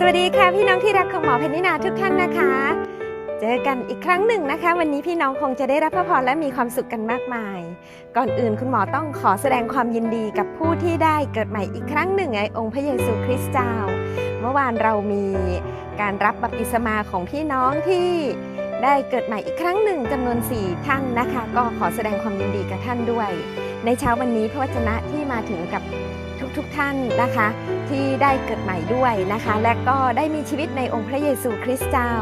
สวัสดีค่ะพี่น้องที่รักของหมอเพนนินาทุกท่านนะคะ เจอกันอีกครั้งหนึ่งนะคะ วันนี้พี่น้องคงจะได้รับพระพรและมีความสุขกันมากมาย ก่อนอื่นคุณหมอต้องขอแสดงความยินดีกับผู้ที่ได้เกิดใหม่อีกครั้งหนึ่งในองค์พระเยซูคริสต์เจ้า เมื่อวานเรามีการรับบัพติศมาของพี่น้องที่ได้เกิดใหม่อีกครั้งหนึ่งจำนวน 4 ท่านนะคะ ก็ขอแสดงความยินดีกับท่านด้วย ในเช้าวันนี้พระวจนะที่มาถึงกับ ทุกท่านนะคะ ที่ได้เกิดใหม่ด้วยนะคะ และก็ได้มีชีวิตในองค์พระเยซูคริสต์เจ้า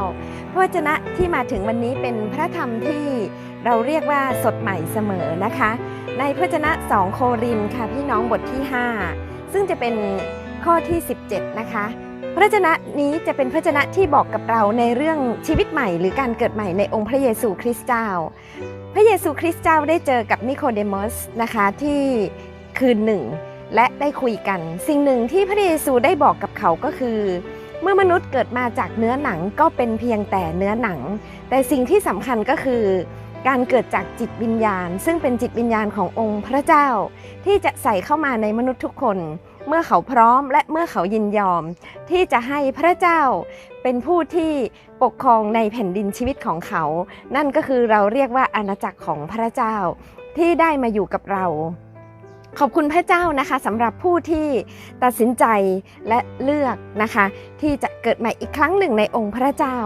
พระวจนะที่มาถึงวันนี้เป็นพระธรรมที่เราเรียกว่าสดใหม่เสมอนะคะ ในพระวจนะ 2 โครินค่ะพี่น้องบทที่ 5 ซึ่งจะเป็นข้อที่ 17 นะคะพระวจนะนี้จะเป็นพระวจนะที่บอกกับเราในเรื่องชีวิตใหม่ หรือการเกิดใหม่ในองค์พระเยซูคริสต์เจ้า พระเยซูคริสต์เจ้าได้เจอกับนิโคเดมัสนะคะที่คืนหนึ่ง และได้คุยกัน สิ่งหนึ่งที่พระเยซูได้บอกกับเขาก็คือ เมื่อมนุษย์เกิดมาจากเนื้อหนังก็เป็นเพียงแต่เนื้อหนัง แต่สิ่งที่สำคัญก็คือ การเกิดจากจิตวิญญาณ ซึ่งเป็นจิตวิญญาณขององค์พระเจ้า ที่จะใส่เข้ามาในมนุษย์ทุกคน เมื่อเขาพร้อมและเมื่อเขายินยอม ที่จะให้พระเจ้าเป็นผู้ที่ปกครองในแผ่นดินชีวิตของเขา นั่นก็คือเราเรียกว่าอาณาจักรของพระเจ้า ที่ได้มาอยู่กับเรา ขอบคุณพระเจ้านะคะสำหรับผู้ที่ตัดสินใจและเลือกนะคะ ที่จะเกิดใหม่อีกครั้งหนึ่งในองค์พระเจ้า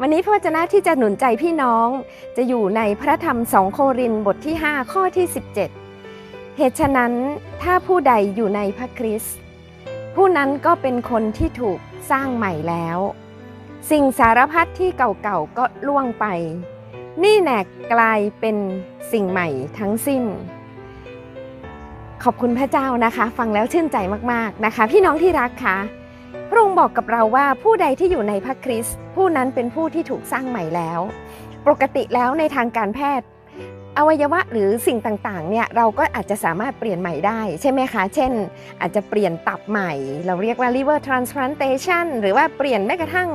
วันนี้พระวจนะที่จะหนุนใจพี่น้อง จะอยู่ในพระธรรมสองโครินบทที่ 5 ข้อที่ 17 เหตุฉะนั้นถ้าผู้ใดอยู่ในพระคริสต์ผู้นั้นก็เป็นคนที่ถูกสร้างใหม่แล้ว สิ่งสารพัดที่เก่าๆก็ล่วงไป นี่แหน่กลายเป็นสิ่งใหม่ทั้งสิ้น ขอบคุณพระเจ้านะคะ ฟังแล้วชื่นใจมากๆนะคะ พี่น้องที่รักคะพระองค์บอกกับเราว่าผู้ใดที่อยู่ในพระคริสต์ผู้นั้นเป็นผู้ที่ถูกสร้างใหม่แล้ว ปกติแล้วในทางการแพทย์ อวัยวะหรือสิ่งต่างๆเนี่ยเราก็อาจจะสามารถเปลี่ยนใหม่ได้ใช่ไหมคะ เช่น อาจจะเปลี่ยนตับใหม่ เราเรียกว่า liver transplantation หรือว่าเปลี่ยนแม้กระทั่ง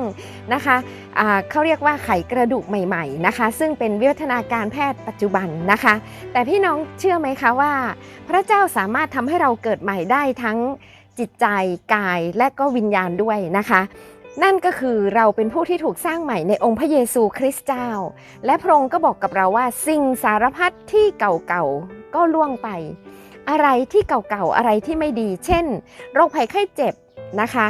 นะคะอ่าเขาเรียกว่าไขกระดูกใหม่ๆนะคะ ซึ่งเป็นวิวัฒนาการแพทย์ปัจจุบันนะคะ แต่พี่น้องเชื่อไหมคะว่า พระเจ้าสามารถทำให้เราเกิดใหม่ได้ทั้งจิตใจกายและก็วิญญาณด้วยนะคะ นั่นก็คือเราเป็นผู้ที่ถูกสร้างใหม่ในองค์พระเยซูคริสต์เจ้า และพระองค์ก็บอกกับเราว่าสิ่งสารพัดที่เก่าๆก็ล่วงไป อะไรที่เก่าๆอะไรที่ไม่ดี เช่น โรคภัยไข้เจ็บนะคะ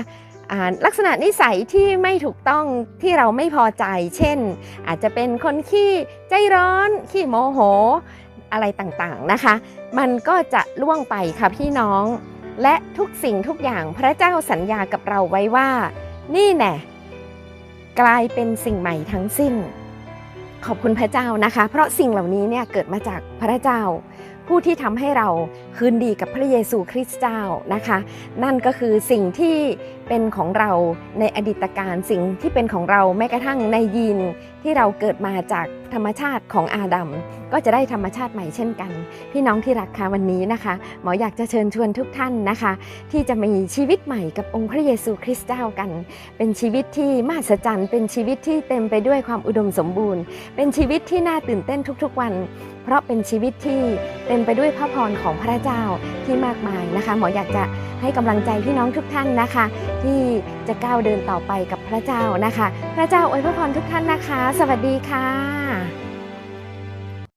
ลักษณะนิสัยที่ไม่ถูกต้องที่เราไม่พอใจ เช่น อาจจะเป็นคนขี้ใจร้อน ขี้โมโห อะไรต่างๆนะคะ มันก็จะล่วงไปค่ะพี่น้อง และทุกสิ่งทุกอย่างพระเจ้าสัญญากับเราไว้ว่า นี่แน่กลายเป็นสิ่งใหม่ทั้งสิ้น ขอบคุณพระเจ้านะคะ เพราะสิ่งเหล่านี้เนี่ยเกิดมาจากพระเจ้า ผู้ที่ทำให้เราคืนดีกับพระเยซูคริสต์เจ้านะคะ นั่นก็คือสิ่งที่เป็นของเราในอดีตการสิ่งที่เป็นของเราแม้กระทั่งในยีนที่เราเกิดมาจากธรรมชาติของอาดัมก็จะได้ธรรมชาติใหม่เช่นกัน พี่น้องที่รักค่ะวันนี้นะคะหมออยากจะเชิญชวนทุกท่านนะคะ ที่จะมีชีวิตใหม่กับองค์พระเยซูคริสต์เจ้ากัน เป็นชีวิตที่มหัศจรรย์ เป็นชีวิตที่เต็มไปด้วยความอุดมสมบูรณ์ เป็นชีวิตที่น่าตื่นเต้นทุกๆวัน ราะเป็นชีวิตที่เต็มไปด้วยพระพรของพระเจ้าที่มากมายนะคะ หมออยากจะให้กำลังใจพี่น้องทุกท่านนะคะ ที่จะก้าวเดินต่อไปกับพระเจ้านะคะ พระเจ้าอวยพระพรทุกท่านนะคะ สวัสดีค่ะ